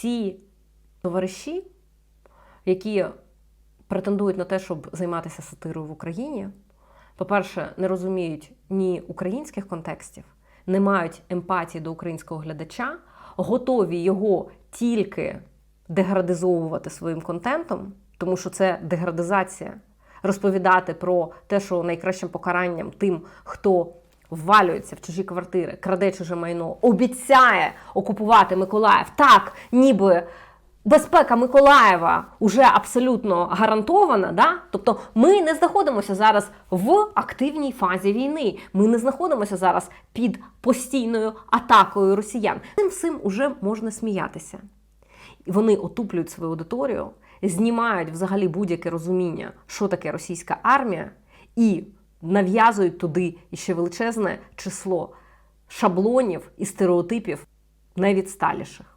ці товариші, які претендують на те, щоб займатися сатирою в Україні, по-перше, не розуміють ні українських контекстів, не мають емпатії до українського глядача, готові його тільки деградизовувати своїм контентом, тому що це деградизація. Розповідати про те, що найкращим покаранням тим, хто ввалюється в чужі квартири, краде чуже майно, обіцяє окупувати Миколаїв так, ніби безпека Миколаєва вже абсолютно гарантована. Да? Тобто ми не знаходимося зараз в активній фазі війни. Ми не знаходимося зараз під постійною атакою росіян. Цим всім уже можна сміятися. Вони отуплюють свою аудиторію, знімають взагалі будь-яке розуміння, що таке російська армія, і нав'язують туди іще величезне число шаблонів і стереотипів найвідсталіших.